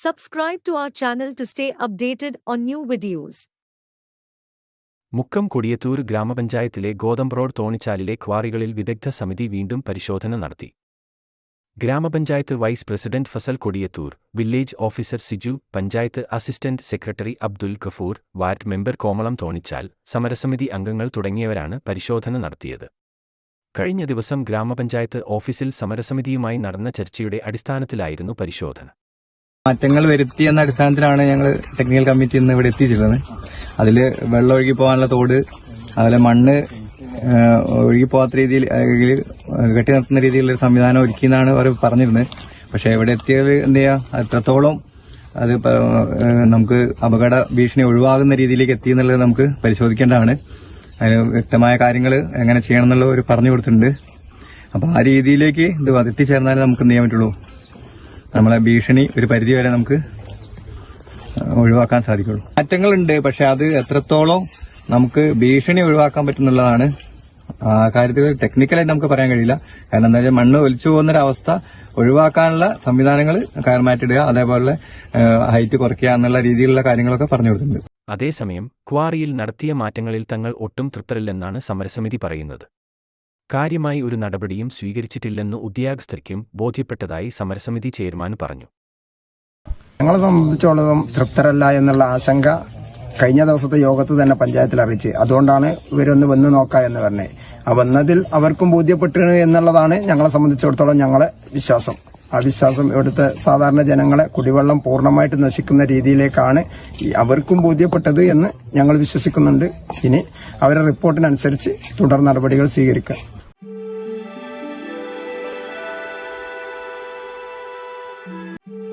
Subscribe to our channel to stay updated on new videos. Mukkam Kodiyathur ഗ്രാമപഞ്ചായത്തിലെ ഗോതമ്പ് road തോണിച്ചാലിലെ ക്വാറികളിൽ വിദഗ്ധ സമിതി വീണ്ടും പരിശോധന നടത്തി. ഗ്രാമപഞ്ചായത്ത് vice president Fazal Kodiyathur village officer Siju panchayat assistant secretary Abdul Gafoor ward member Komalam Thonichal സമരസമിതി അംഗങ്ങൾ തുടങ്ങിയവരാണ് പരിശോധന നടത്തിയത്. കഴിഞ്ഞ ദിവസം ഗ്രാമപഞ്ചായത്ത് ഓഫീസിൽ സമരസമിതിയുമായി നടന്ന ചർച്ചയുടെ അടിസ്ഥാനത്തിലായിരുന്നു പരിശോധന. മാറ്റങ്ങൾ വരുത്തി എന്ന അടിസ്ഥാനത്തിലാണ് ഞങ്ങൾ ടെക്നിക്കൽ കമ്മിറ്റി ഇന്ന് ഇവിടെ എത്തിച്ചിട്ടുള്ളത്. അതിൽ വെള്ളം ഒഴുകി പോകാനുള്ള തോട് അതുപോലെ മണ്ണ് ഒഴുകി പോകാത്ത രീതിയിൽ കെട്ടി നിർത്തുന്ന രീതിയിലുള്ള സംവിധാനം സംവിധാനം ഒരുക്കിയെന്നാണ് അവർ പറഞ്ഞിരുന്നത്. പക്ഷേ ഇവിടെ എത്തിയത് എന്ത് ചെയ്യുക എത്രത്തോളം അത് നമുക്ക് അപകട ഭീഷണി ഒഴിവാകുന്ന രീതിയിലേക്ക് എത്തി എന്നുള്ളത് നമുക്ക് പരിശോധിക്കേണ്ടതാണ്. അതിന് വ്യക്തമായ കാര്യങ്ങൾ എങ്ങനെ ചെയ്യണം എന്നുള്ളത് അവർ പറഞ്ഞു കൊടുത്തിട്ടുണ്ട്. അപ്പൊ ആ രീതിയിലേക്ക് ഇത് എത്തിച്ചേർന്നാലേ നമുക്ക് എന്ത് ചെയ്യാൻ പറ്റുള്ളൂ? നമ്മളെ ഭീഷണി ഒരു പരിധി വരെ നമുക്ക് ഒഴിവാക്കാൻ സാധിക്കുള്ളൂ. മാറ്റങ്ങളുണ്ട് പക്ഷെ അത് എത്രത്തോളം നമുക്ക് ഭീഷണി ഒഴിവാക്കാൻ പറ്റുന്നുള്ളതാണ് ആ കാര്യത്തിൽ ടെക്നിക്കലായിട്ട് നമുക്ക് പറയാൻ കഴിയില്ല. കാരണം എന്താ വെച്ചാൽ മണ്ണ് ഒലിച്ചു പോകുന്നൊരവസ്ഥ ഒഴിവാക്കാനുള്ള സംവിധാനങ്ങൾ കയർമാറ്റിടുക അതേപോലെ ഹൈറ്റ് കുറയ്ക്കുക എന്നുള്ള രീതിയിലുള്ള കാര്യങ്ങളൊക്കെ പറഞ്ഞു കൊടുത്തിട്ടുണ്ട്. അതേസമയം ക്വാറിയിൽ നടത്തിയ മാറ്റങ്ങളിൽ തങ്ങൾ ഒട്ടും തൃപ്തരല്ലെന്നാണ് സമരസമിതി പറയുന്നത്. കാര്യമായി ഒരു നടപടിയും സ്വീകരിച്ചിട്ടില്ലെന്ന് ഉദ്യോഗസ്ഥർക്കും ബോധ്യപ്പെട്ടതായി സമരസമിതി ചെയർമാൻ പറഞ്ഞു. ഞങ്ങളെ സംബന്ധിച്ചോളം തൃപ്തരല്ല എന്നുള്ള ആശങ്ക കഴിഞ്ഞ ദിവസത്തെ യോഗത്തിൽ തന്നെ പഞ്ചായത്തിൽ അറിയിച്ച് അതുകൊണ്ടാണ് ഇവരൊന്ന് വന്ന് നോക്ക എന്ന് പറഞ്ഞത് ആ വന്നതിൽ അവർക്കും ബോധ്യപ്പെട്ടു എന്നുള്ളതാണ് ഞങ്ങളെ സംബന്ധിച്ചിടത്തോളം ഞങ്ങളെ വിശ്വാസം. ആ വിശ്വാസം ഇവിടുത്തെ സാധാരണ ജനങ്ങളെ കുടിവെള്ളം പൂർണമായിട്ട് നശിക്കുന്ന രീതിയിലേക്കാണ് അവർക്കും ബോധ്യപ്പെട്ടത് എന്ന് ഞങ്ങൾ വിശ്വസിക്കുന്നുണ്ട്. ഇനി അവരുടെ റിപ്പോർട്ടിനനുസരിച്ച് തുടർ നടപടികൾ സ്വീകരിക്കാം.